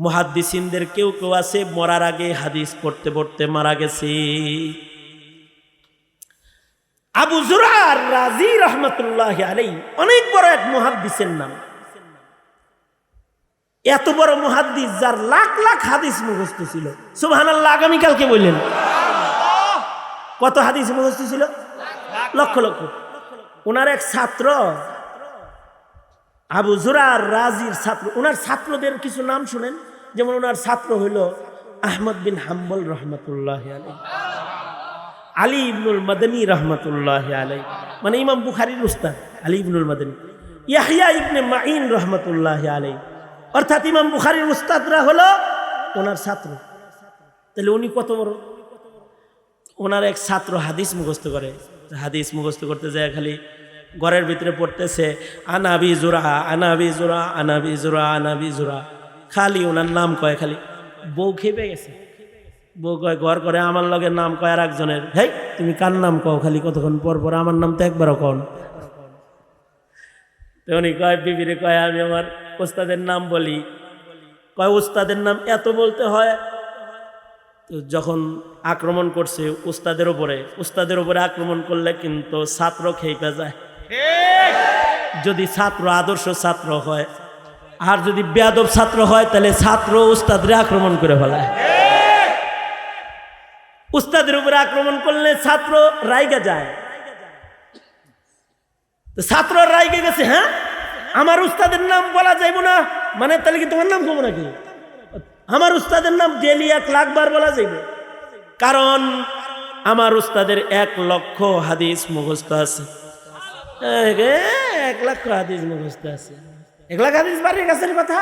মুহাদ্দিসিনদের কেউ কেউ আছে, মরার আগে হাদিস পড়তে পড়তে মারা গেছে। আবু জুরার রাজি রহমতুল্লাহ আলাই অনেক বড় এক মুহাদ্দিসের নাম। এত বড় মুহাদ্দিস যার লাখ লাখ হাদিস মুখস্থ ছিল। সুবহানাল্লাহ, আগামীকালকে বললেন। কত হাদিস মুখস্থ ছিল? লক্ষ লক্ষ। ওনার এক ছাত্র, আবু জুরার রাজির ছাত্র, ওনার ছাত্রদের কিছু নাম শুনেন। যেমন ওনার ছাত্র হইল আহমদ বিন হাম্বল রহমতুল্লাহ আলাই আলী ইবনুল মাদানী রহমতুল্লাহ আলাই মানে ইমাম বুখারির উস্তাদ, Ali Ibnul Madani. Yahya ibn Main রহমতুল্লাহ আলাই অর্থাৎ ইমাম বুখারির উস্তাদরা হলো ওনার ছাত্র। তাহলে উনি কত বড়? ওনার এক ছাত্র হাদিস মুখস্থ করে। হাদিস মুখস্থ করতে যায় খালি ঘরের ভিতরে পড়তেছে আনাবি জোরা আনাবি জোরা আনাবি জোরা আনাবি জোরা খালি ওনার নাম কয় খালি। বউ খেপে গেছে। বউ কয় ঘর করে আমার লগের নাম কয় আর একজনের। হেই তুমি কার নাম কও খালি? কতক্ষণ পর পর আমার নাম তো একবারও কন তো উনি কয় বিবিরে কয় আমি আমার ওস্তাদের নাম বলি। কয় ওস্তাদের নাম এত বলতে হয়? তো যখন আক্রমণ করছে উস্তাদের ওপরে উস্তাদের ওপরে আক্রমণ করলে কিন্তু ছাত্র খেপে যায়। যদি ছাত্র আদর্শ ছাত্র হয় আর যদি বেয়াদব ছাত্র হয়, তাহলে ছাত্র উস্তাদরে আক্রমণ করে ফেলায়। উস্তাদের উপরে আক্রমণ করলে ছাত্র রাইগা যায়। ছাত্র রাইগে গেছে হ্যাঁ? আমার উস্তাদের নাম বলা যাইব না। মানে তাহলে কি তোমার নাম কমো নাকি? আমার উস্তাদের নাম ডেলি এক লাখবার বলা যাইবে। কারণ আমার উস্তাদের এক লক্ষ হাদিস মুখস্থ আছে। এক লক্ষ হাদিস মুখস্থ আছে। এক লাখ হাদিস বাড়ির কাছের কথা।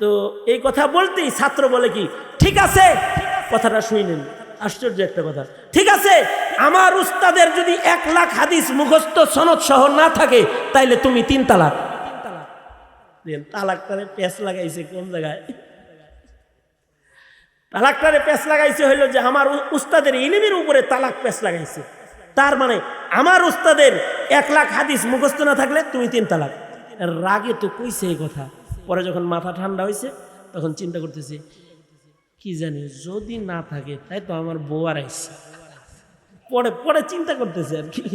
তো এই কথা বলতেই ছাত্র বলে কি, ঠিক আছে। কথাটা শুইলেন আশ্চর্য একটা কথা। ঠিক আছে, আমার উস্তাদের যদি এক লাখ হাদিস মুখস্থ সনদ সহ না থাকে, তাইলে তুমি তিন তালাক। তালাক তালে পেঁচ লাগাইছে কোন জায়গায়? তালাক তালাকটারে পেঁচ লাগাইছে হইল যে আমার উস্তাদের ইলিমের উপরে তালাক পেঁচ লাগাইছে। তার মানে আমার উস্তাদের এক লাখ হাদিস মুখস্থ না থাকলে তুমি তিন তালাক। রাগে তো কইছে এই কথা। পরে যখন মাথা ঠান্ডা হয়েছে তখন চিন্তা করতেছে, কি জানি, যদি না থাকে, তাই তো আমার বউ আর পরে পরে চিন্তা করতেছে আর কি।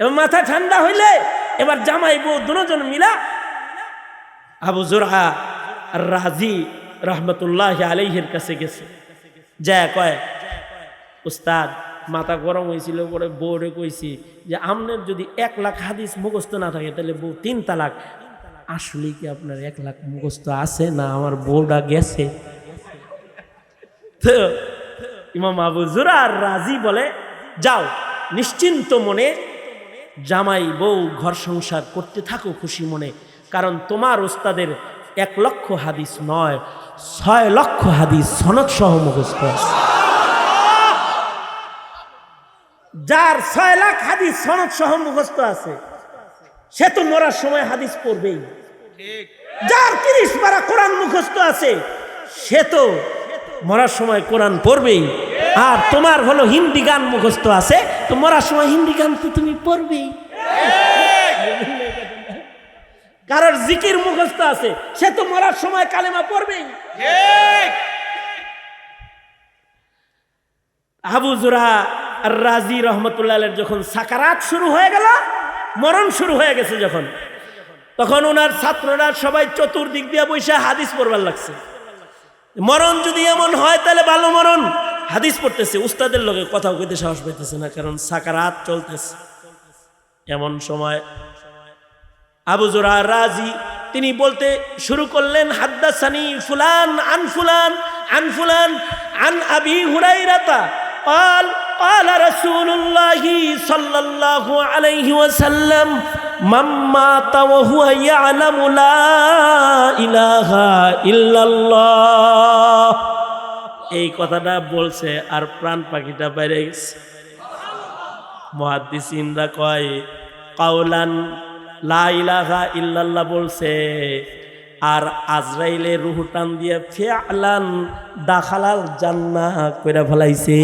এবার মাথা ঠান্ডা হইলে, এবার জামাই বউ দুজন মিলা আবু জোরহা আর রাজি রহমতুল্লাহ আলাইহের কাছে গেছে। যা কয়, উস্তাদ মাথা গরম হয়েছিল, পরে বউরে কইছি যে, আমনের যদি এক লাখ হাদিস মুখস্থ না থাকে, তাহলে বউ তিন তালাক। আসলে কি আপনার এক লাখ মুখস্থ আছে না আমার বউটা গেছে? ইমাম আবু জুরার রাজি বলে, যাও, নিশ্চিন্ত মনে জামাই বউ ঘর সংসার করতে থাকো খুশি মনে, কারণ তোমার ওস্তাদের এক লক্ষ হাদিস নয়, ছয় লক্ষ হাদিস সনদ সহ মুখস্থ আছে। যার ছয় লাখ হাদিস সনদ সহ মুখস্থ আছে, সে তো মরার সময় হাদিস পড়বেই। যার তিরিশ পারা কোরআন মুখস্থ আছে, সে তো মরার সময় কোরআন পড়বেই। আর তোমার হলো হিন্দি গান মুখস্থ আছে, তো মরার সময় হিন্দি গান তো তুমি পড়বেই। কারোর জিকির মুখস্থ আছে, সে তো মরার সময় কালেমা পড়বেই। আবু জুরা রাজি রহমতুল্লাহ যখন সাকারাত শুরু হয়ে গেল মরণ শুরু হয়ে গেছে যখন তখন ওনার ছাত্ররা সবাই চতুর্দিক দিয়ে বসে হাদিস পড়বার লাগছে মরণ যদি এমন হয় তাহলে ভালো মরণ হাদিস পড়তেছে উস্তাদের লগে কথাও কইতে সাহস পাইতেছে না কারণ সাকারাত চলতেছে এমন সময় আবু জোরা রাজি তিনি বলতে শুরু করলেন হাদ্দাসানি ফুলান আন ফুলান আন ফুলান আন আবি হুরাইরাতা قال قال رسول الله صلى الله عليه وسلم من مات وهو يعلم لا إله إلا الله এই কথাটা বলছে আর প্রাণ পাখিটা বাইরে গেছে মহাদিসিনরা কয় কাউলান লা ইলাহা ইল্লাল্লাহ বলছে আর আজরাইলে রুহু টান দিয়ে ফিয়ালান দাখালাল জান্নাহ কইরা ফেলাইছে।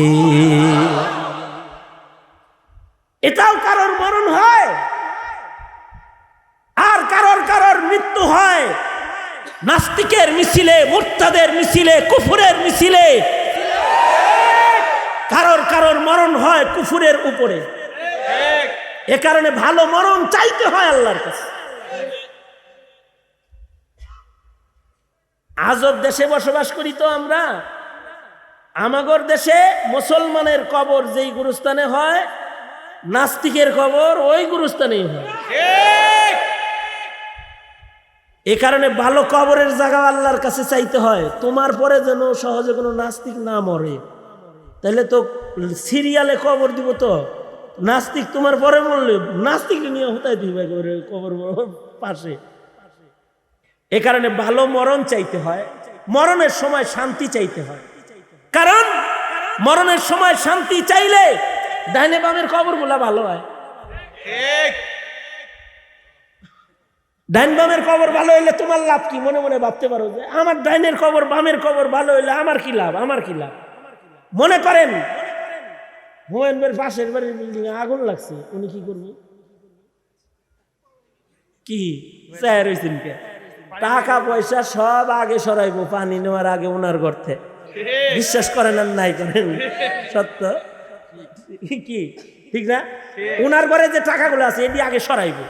এটাও কারোর মরণ হয়, আর কারোর কারোর মৃত্যু হয়। নাস্তিকের মিছিলে, মুর্তাদের মিছিলে, কুফুরের মিছিলে। কারোর কারোর মরণ হয় কুফুরের উপরে। এ কারণে ভালো মরণ চাইতে হয় আল্লাহর কাছে। আজব দেশে বসবাস করি তো আমরা। আমাগর দেশে মুসলমানের কবর যেই গুরুস্থানে হয়, নাস্তিকের কবর ওই গুরুস্থানেই হয়। এ কারণে ভালো কবরের জায়গা আল্লাহর কাছে চাইতে হয়। তোমার পরে যেন সহজে কোনো নাস্তিক না মরে। তাহলে তো সিরিয়ালে কবর দিব তো। নাস্তিক তোমার পরে মরলে, নাস্তিক নিয়ে হতাই দিবে কবর পাশে। এ কারণে ভালো মরণ চাইতে হয় মরণের সময় শান্তি চাইতে হয়। কারণ মরণের সময় শান্তি চাইলে ডাইনে বামের কবরগুলা ভালো হয়। ডাইন বামের কবর ভালো হইলে তোমার লাভ কি? মনে মনে ভাবতে পারো যে আমার ডাইনের কবর বামের কবর ভালো হইলে আমার কি লাভ? আমার কি লাভ? মনে করেন হুমায়ুন পাশের বাড়ির বিল্ডিং আগুন লাগছে উনি কি করবে? কি? চায় রয়েছেন কে? টাকা পয়সা সব আগে সরাইবো, পানি নেওয়ার আগে ওনার গর্তে। বিশ্বাস করেন আর নাই করেন? সত্য? কি? ঠিক না? ওনার ঘরে যে টাকাগুলো আছে এটি আগে সরাইবো।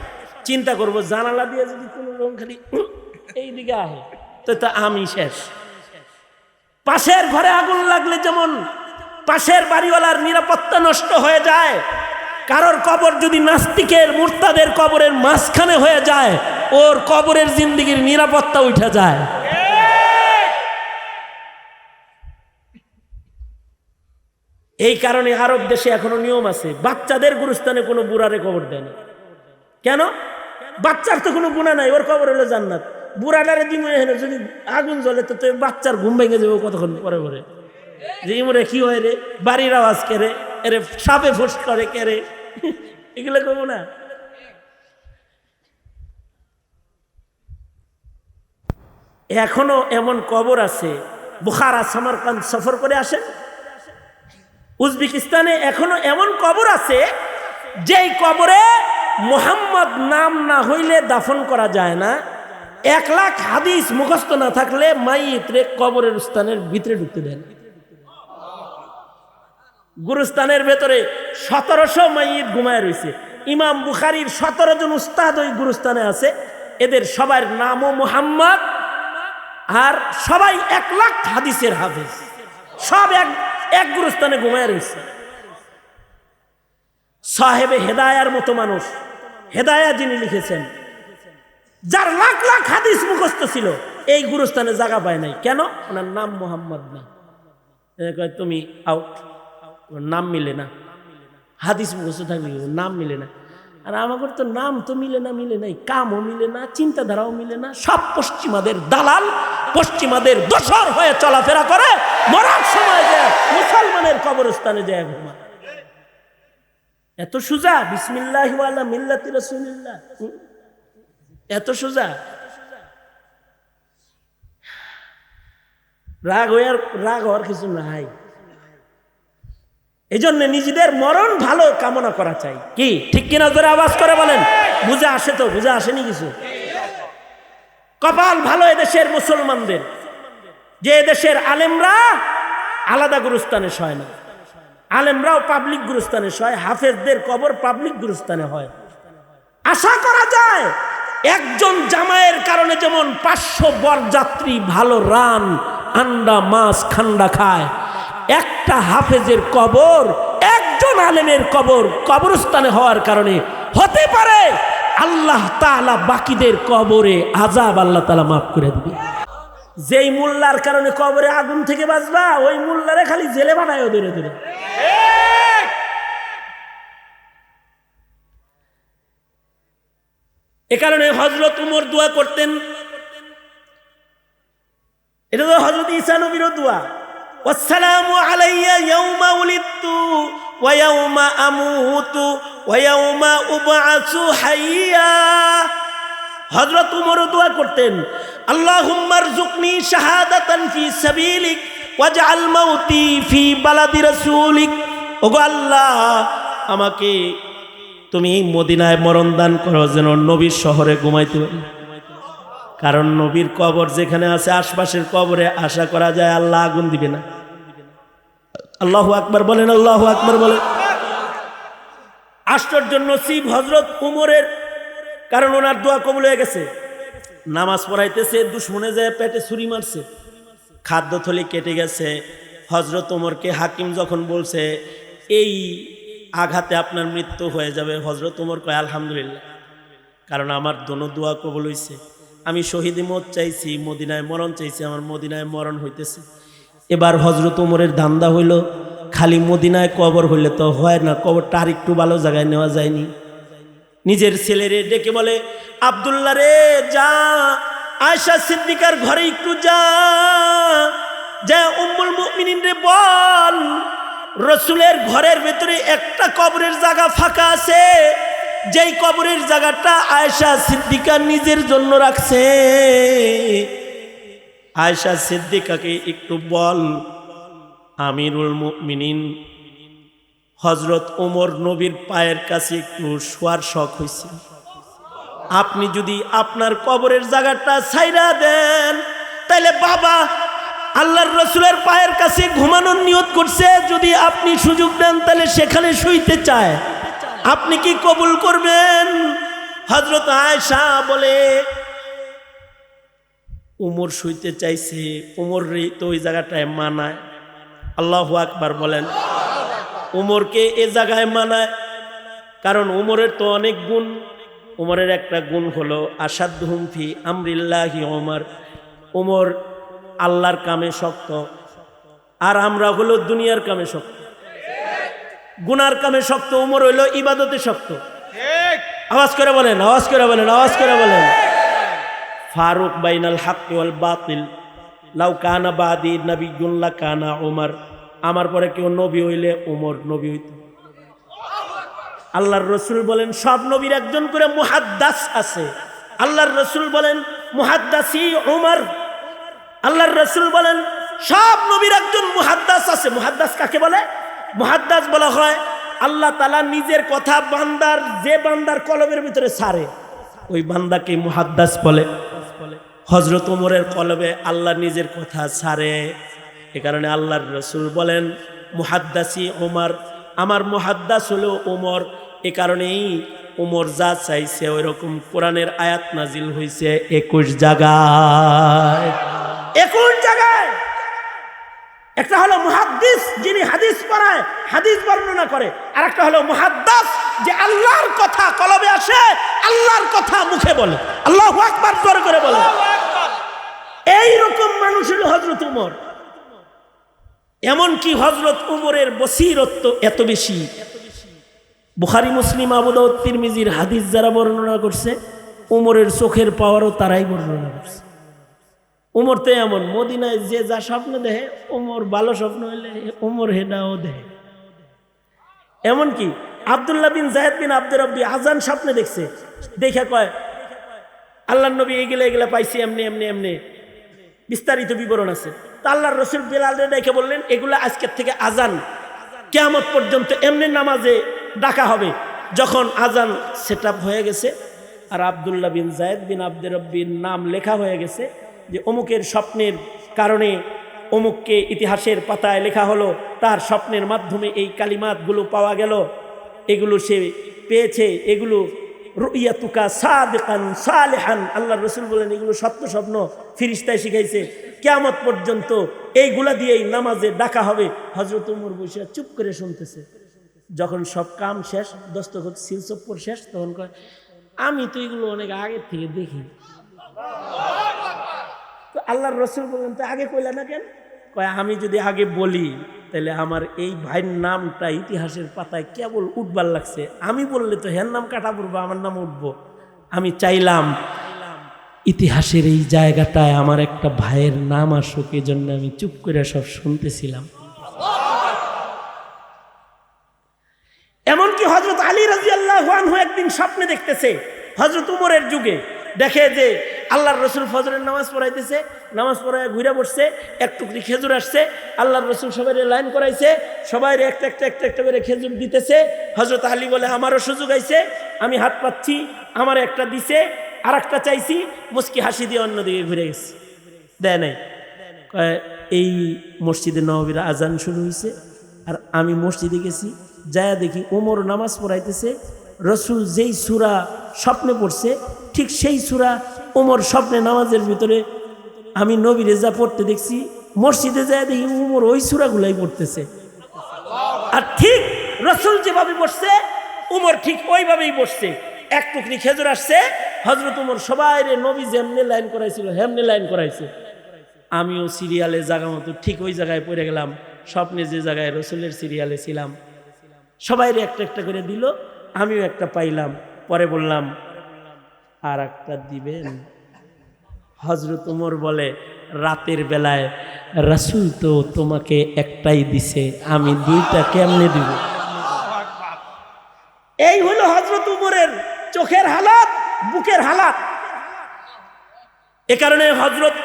চিন্তা করব, জানালা দিয়ে যদি কোনো রকম খালি এই দিকে আহে, তো তো আমি শেষ। পাশের ঘরে আগুন লাগলে যেমন পাশের বাড়িওয়ালার নিরাপত্তা নষ্ট হয়ে যায়, কারোর কবর যদি নাস্তিকের, মুর্তাদের কবরের মাঝখানে হয়ে যায় ওর কবরের জিন্দিগির নিরাপত্তা উঠে যায়। এই কারণে আরব দেশে এখনও নিয়ম আছে, বাচ্চাদের গুরুস্থানে কোনো বুড়ারে কবর দেয় না। কেন? বাচ্চার তো কোনো গুণা নাই, ওর কবর হলো জান্নাত। বুড়াটারে দিমে হেনে যদি আগুন জ্বলে তো তো বাচ্চার ঘুম ভেঙে যাবে কতক্ষণ পরে পরে। যে ইমরে কি হয় রে? বাড়ির আওয়াজ কেড়ে এরে সাপে ফুস করে কেড়ে এগুলো করব না। এখনও এমন কবর আছে, বুখারা সামারকান্দ সফর করে আসেন। উজবেকিস্তানে এখনও এমন কবর আছে, যেই কবরে মোহাম্মদ নাম না হইলে দাফন করা যায় না, এক লাখ হাদিস মুখস্থ না থাকলে মাইত্রে কবরের স্থানের ভিতরে ঢুকতে দেন। গুরুস্থানের ভেতরে সতেরোশো মাইত ঘুমায় রয়েছে ইমাম বুখারির সতেরো জন উস্তাদ ওই গুরুস্থানে আছে। এদের সবার নামও মোহাম্মদ আর সবাই এক লাখ হাদিসের হাফিজ। সব এক এক গুরুস্থানে ঘুমায় রয়েছে। সাহেবে হেদায়ার মতো মানুষ। হেদায়া যিনি লিখেছেন, যার লাখ লাখ হাদিস মুখস্থ ছিল, এই গুরুস্থানে জায়গা পায় নাই। কেন? ওনার নাম মোহাম্মদ না। তুমি আউট নাম মিলে না। হাদিস মুখস্থ থাকলে নাম মিলে না। আর আমাদের তো নাম তো মিলে না, মিলে নাই, কামও মিলে না, চিন্তাধারাও মিলে না, সব পশ্চিমাদের দালাল, পশ্চিমাদের দোসর হয়ে চলাফেরা করে, মরার সময় যায় মুসলমানের কবরস্থানে যায় ঘুমা এত সুজা, বিসমিল্লাহ মিল্লাতি রাসূলিল্লাহ? এত সোজা। রাগ হইয়ার রাগ হওয়ার কিছু নাই। এই জন্য নিজেদের মরণ ভালো কামনা করা চাই। কি? ঠিক কিনা ধরে আওয়াজ করে বলেন? বুঝে আসে তো, বুঝে আসেনি কিছু? কপাল ভালো এদেশের মুসলমানদের। যে এদেশের আলেমরা আলাদা গুরুস্থানে শয় না। আলেমরাও পাবলিক গুরুস্থানে শয় হাফেজদের কবর পাবলিক গুরুস্থানে হয়। আশা করা যায়, একজন জামাইয়ের কারণে যেমন পাঁচশো বরযাত্রী ভালো রান, আন্ডা, মাছ, খান্ডা খায় একটা হাফেজের কবর, একজন আলেমের কবর কবরস্থানে হওয়ার কারণে হতে পারে আল্লাহ তাআলা বাকিদের কবরে আজাব আল্লাহ তাআলা মাফ করে দিবে। যেই মোল্লার কারণে কবরে আগুন থেকে বাঁচবা, ওই মোল্লারে খালি জেলে বানায় ধরে ধরে। এ কারণে হজরত উমর দোয়া করতেন। এটা তো হজরত ঈসা নবীরও দোয়া। والسلام علي يوم ولدت ويوم أموت ويوم أبعث حيا হজরত উমর দোয়া করতেন আল্লাহুম্মার জুকনি শাহাদাতান ফি সাবিলিক ওয়াজআল মাউতি ফি বালাদি রাসূলিক ওগো আল্লাহ আমাকে তুমি এই মদিনায় মরণ দান করো যেন নবীর শহরে ঘুমাইতে পারি কারণ নবীর কবর যেখানে আছে, আশপাশের কবরে আশা করা যায় আল্লাহ আগুন দিবে না। আল্লাহ আকবর বলেন, আল্লাহ আকবর বলেন। আশ্চর্য নসিব হজরত উমরের, কারণ ওনার দোয়া কবুল হয়ে গেছে। নামাজ পড়াইতেছে, দুশ্মনে যায় পেটে ছুরি মারছে। খাদ্য থলি কেটে গেছে। হজরত ওমরকে হাকিম যখন বলছে, এই আঘাতে আপনার মৃত্যু হয়ে যাবে। হজরত ওমর কয়, আলহামদুলিল্লাহ। কারণ আমার দোনো দোয়া কবুল হইছে। আমি শহীদ মত চাইছি, মদিনায় মরণ চাইছি, আমার মদিনায় মরণ হইতেছে। এবার হজরত উমরের ধান্দা হইল, খালি মদিনায় কবর হইলে তো হয় না, কবরটা আর একটু ভালো জায়গায় নেওয়া যায়নি। নিজের ছেলেরে ডেকে বলে আবদুল্লা রে, যা আয়সা সিদ্দিকার ঘরে একটু যা। যা উম্মুল মুমিনিন রে বল, রসুলের ঘরের ভেতরে একটা কবরের জায়গা ফাঁকা আছে। যেই কবরের জায়গাটা আয়সা সিদ্দিকা নিজের জন্য রাখছে। আয়সা সিদ্দিকাকে একটু বল, আমিরুল মুমিনিন হজরত ওমর নবীর পায়ের কাছে একটু শোয়ার শখ হয়েছে। আপনি যদি আপনার কবরের জায়গাটা ছাইরা দেন তাহলে বাবা আল্লাহর রসুলের পায়ের কাছে ঘুমানোর নিয়ত করছে। যদি আপনি সুযোগ দেন তাহলে সেখানে শুইতে চায়। আপনি কি কবুল করবেন? হজরত আয়সা বলে, উমর শুইতে চাইছে। উমর তো ওই জায়গাটায় মানায়। আল্লাহ আকবার বলেন, উমরকে এ জায়গায় মানায়। কারণ উমরের তো অনেক গুণ। উমরের একটা গুণ হলো আসাদ হুমফি আমরিল্লাহি ওমর উমর আল্লাহর কামে শক্ত। আর আমরা হলো দুনিয়ার কামে শক্ত। গুনার কামে শক্ত উমর হইল ইবাদতে শক্ত। আওয়াজ করে বলেন আওয়াজ করে বলেন আওয়াজ করে বলেন। ফারুক বাইনাল হাক ওয়াল বাতিল। লাউ কানা বাদি নবীগুল্লা কানা ওমর আমার পরে কেউ নবী হইলে ওমর নবী হইত। আল্লাহর রসুল বলেন সব নবীর একজন করে মুহাদ্দাস আছে। আল্লাহর রসুল বলেন মুহাদ্দাসি ওমর আল্লাহর রসুল বলেন সব নবীর একজন মুহাদ্দাস আছে। মুহাদ্দাস কাকে বলে? মুহাদ্দাস বলা হয়, আল্লাহ তালা নিজের কথা বান্দার, যে বান্দার কলবের ভিতরে সারে, ওই বান্দাকে মহাদ্দাস বলে। হজরত ওমরের কলবে আল্লাহ নিজের কথা সারে। এ কারণে আল্লাহর রসুল বলেন, মুহাদ্দাসি ওমর, আমার মুহাদ্দাস হলো ওমর। এ কারণেই ওমর যা চাইছে ওই রকম কোরআনের আয়াত নাজিল হয়েছে একুশ জায়গায়। একুশ জায়গায়? একটা হলো মুহাদ্দিস যিনি হাদিস পড়ায় হাদিস বর্ণনা করে। আর একটা হলো মুহাদ্দাস যে আল্লাহর কথা কলবে আসে আল্লাহর কথা মুখে বলে। আল্লাহ আকবার জোরে করে বলে। এই রকম মানুষ হলো হজরত উমর। এমনকি হজরত উমরের বসিরত্ব এত বেশি। বুখারি মুসলিম আবুদাউদ তিরমিজির হাদিস যারা বর্ণনা করছে উমরের চোখের পাওয়ারও তারাই বর্ণনা করছে। উমর তো এমন, মদিনায় যে যা স্বপ্ন দেহে উমর ভালো স্বপ্ন হলে উমর হেডাও দেহে এমনকি আবদুল্লাহ বিন জাহেদ বিন আব্দুর রব্বি আজান স্বপ্নে দেখছে, দেখে কয় আল্লাহ নবী এগুলো এগুলো পাইছি, এমনি এমনি এমনি। বিস্তারিত বিবরণ আছে। তা আল্লাহর রসুল বেলাল দেখে বললেন, এগুলো আজকের থেকে আজান। কেয়ামত পর্যন্ত এমনি নামাজে ডাকা হবে। যখন আজান সেট হয়ে গেছে, আর আবদুল্লাহ বিন জায়দ বিন আব্দুর রব্বির নাম লেখা হয়ে গেছে যে অমুকের স্বপ্নের কারণে অমুককে ইতিহাসের পাতায় লেখা হলো, তার স্বপ্নের মাধ্যমে এই কালিমাতগুলো পাওয়া গেল। এগুলো সে পেয়েছে, এগুলো রুইয়াতুকা সাদেকান সালেহান। আল্লাহ রসুল বলেন, এগুলো সত্য স্বপ্ন। ফিরিস্তায় শিখাইছে, কেয়ামত পর্যন্ত এইগুলা দিয়েই নামাজে ডাকা হবে। হজরত উমর বসে চুপ করে শুনতেছে। যখন সব কাম শেষ, দস্তখত সিলসপ্পর শেষ, তখন কয়, আমি তো এগুলো অনেক আগের থেকে দেখি। তো আল্লাহর রসুল বললেন, তো আগে কইলা না কেন? কয়, আমি যদি আগে বলি তাহলে আমার এই ভাইয়ের নামটা ইতিহাসের পাতায় কেবল উঠবার লাগছে। আমি বললে তো হের নাম কাটা পড়ব, আমার নাম উঠবো। আমি চাইলাম ইতিহাসের এই জায়গাটায় আমার একটা ভাইয়ের নাম আসুক এই জন্য আমি চুপ করে সব শুনতেছিলাম। এমনকি হজরত আলী রাজি আল্লাহ একদিন স্বপ্নে দেখতেছে হজরত উমরের যুগে। দেখে যে আল্লাহর রসুল ফজরের নামাজ পড়াইতেছে, নামাজ পড়ায় ঘুরে বসছে, এক টুকরি খেজুর আসছে, আল্লাহর রসুল সবাই লাইন করাইছে সবাই একটা একটা একটা একটা করে খেজুর দিতেছে হজরত আলী বলে, আমারও সুযোগ আইছে, আমি হাত পাচ্ছি আমার একটা দিছে আর একটা চাইছি, মুস্কি হাসি দিয়ে অন্যদিকে ঘুরে গেছে। দেয় নাই? এই মসজিদে নবীর আজান শুরু হয়েছে আর আমি মসজিদে গেছি, যায়া দেখি ওমর নামাজ পড়াইতেছে, রসুল যেই সুরা স্বপ্নে পড়ছে ঠিক সেই সুরা ওমর স্বপ্নে নামাজের ভিতরে আমি নবী রেজা পড়তে দেখছি, মসজিদে যায় দেখি উমর ওই সুরাগুলাই পড়তেছে। আর ঠিক রসুল যেভাবে বসছে, উমর ঠিক ওইভাবেই বসছে। এক টুকরি খেজুর আসছে হজরত উমর সবাই রে নবী যেমনি লাইন করাইছিল, হেমনি লাইন করাইছে। আমিও সিরিয়ালে জায়গা মতো ঠিক ওই জায়গায় পড়ে গেলাম, স্বপ্নে যে জায়গায় রসুলের সিরিয়ালে ছিলাম। সবাই একটা একটা করে দিল, আমিও একটা পাইলাম, পরে বললাম আর একটা দিবেন। হজরত উমর বলে, রাতের বেলায়, রাসুল তো তোমাকে একটাই দিছে, আমি দুইটা কেমনে দিব? এই হলো হজরত উমরের চোখের হালাত, বুকের হালাত। এ কারণে হজরত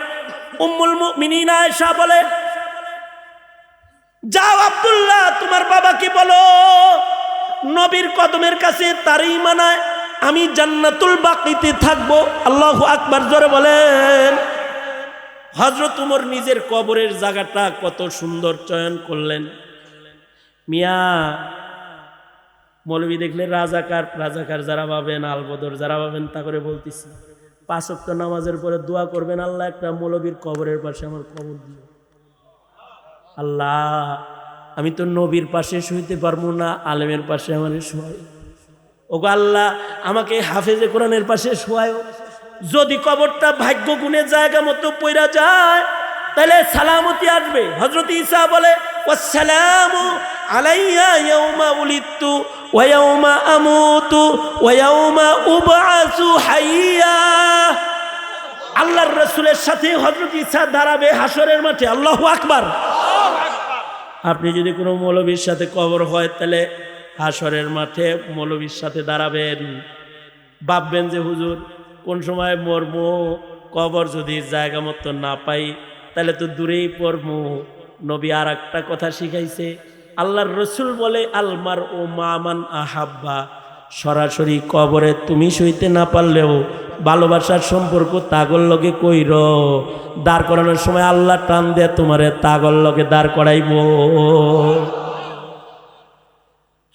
উম্মুল মুমিনিন আয়েশা বলে, যাও আব্দুল্লাহ, তোমার বাবাকে বলো, নবীর কদমের কাছে তারই মানায় আমি জান্নাতুল বাকিতে থাকব। আল্লাহ আকবার জোরে বলেন। হজরত উমর নিজের কবরের জায়গাটা কত সুন্দর চয়ন করলেন। মিয়া, মৌলবী দেখলে রাজাকার রাজাকার যারা পাবেন আলবদর যারা পাবেন তা করে বলতেছি। পাঁচ নামাজের পরে দোয়া করবেন, আল্লাহ একটা মৌলবীর কবরের পাশে আমার কবর দিও আল্লাহ, আমি তো নবীর পাশে শুইতে পারব না, আলেমের পাশে আমার শোয়াই। ওগো আল্লাহ আমাকে হাফেজে কোরআনের পাশে শোয়ায়। যদি কবরটা ভাগ্য গুণে জায়গা মতো পইরা যায় তাহলে সালামতি আসবে। হজরত ঈসা বলে ওয়াসসালামু আলাইয়া ইয়াউমা উলিদতু ওয়া ইয়াউমা আমুতু ওয়া ইয়াউমা উবআসু হাইয়া। আল্লাহর রসুলের সাথে হজরত ঈসা দাঁড়াবে হাসরের মাঠে। আল্লাহু আকবার। আপনি যদি কোনো মৌলবীর সাথে কবর হয় তাহলে হাসরের মাঠে মৌলবীর সাথে দাঁড়াবেন। ভাববেন যে, হুজুর, কোন সময় মরম কবর যদি জায়গা মতো না পাই, তাহলে তো দূরেই পড়ব। নবী আর একটা কথা শিখাইছে, আল্লাহর রসুল বলে আলমার ও মামান আহাব্বা। সরাসরি কবরে তুমি সইতে না পারলেও ভালোবাসার সম্পর্ক তাগর লগে কইর। দাঁড় করানোর সময় আল্লাহ টান দিয়ে তোমারে তাগর লগে দাঁড় করাইব।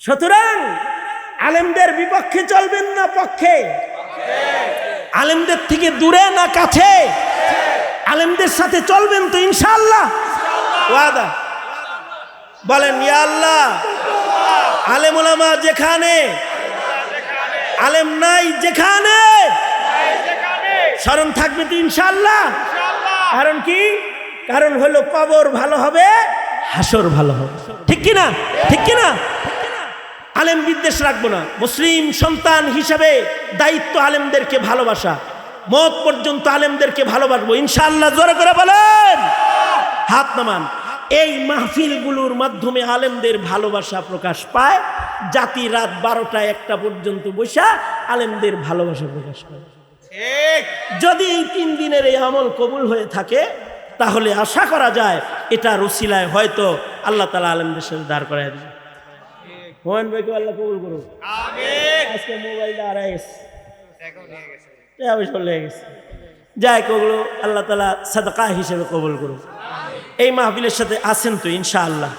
সুতরাং আলেমদের বিপক্ষে চলবেন না পক্ষে। আলেমদের থেকে দূরে না কাছে। আলেমদের সাথে চলবেন তো ইনশাআল্লাহ। ওয়াদা। বলেন, ইয়া আল্লাহ আলেম ওলামা যেখানে, আলেম নাই যেখানে। স্মরণ থাকবে তো ইনশাল্লাহ কারণ কি? কারণ হলো কবর ভালো হবে, হাসর ভালো হবে। ঠিক কি না ঠিক কি না আলেম বিদ্বেষ রাখব না। মুসলিম সন্তান হিসাবে দায়িত্ব আলেমদেরকে ভালোবাসা। মত পর্যন্ত আলেমদেরকে ভালোবাসবো। ইনশাল্লাহ জোরে করে বলেন। হাত নামান। এই মাহফিলগুলোর মাধ্যমে আলেমদের ভালোবাসা প্রকাশ পায়। জাতি রাত বারোটা একটা পর্যন্ত বৈশা আলেমদের ভালোবাসা প্রকাশ পায় যদি এই তিন দিনের এই আমল কবুল হয়ে থাকে তাহলে আশা করা যায় এটা রসিলায় হয়তো আল্লাহ তালা আলমদের সাথে দাঁড় করাই দেবে। হুমায়ুন ভাইকে আল্লাহ কবুল করুন আজকে মোবাইলটা আড়াই গেছে। পয়সা লেগে গেছে। যাই ওগুলো আল্লাহ তালা সাদাকা হিসেবে কবুল করুন এই মাহফিলের সাথে আছেন তো ইনশাআল্লাহ।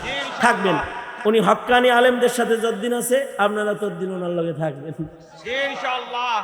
থাকবেন। উনি হক্কানি আলেমদের সাথে যতদিন আছে আপনারা ততদিন ওনার লগে থাকবেন। ইনশাআল্লাহ।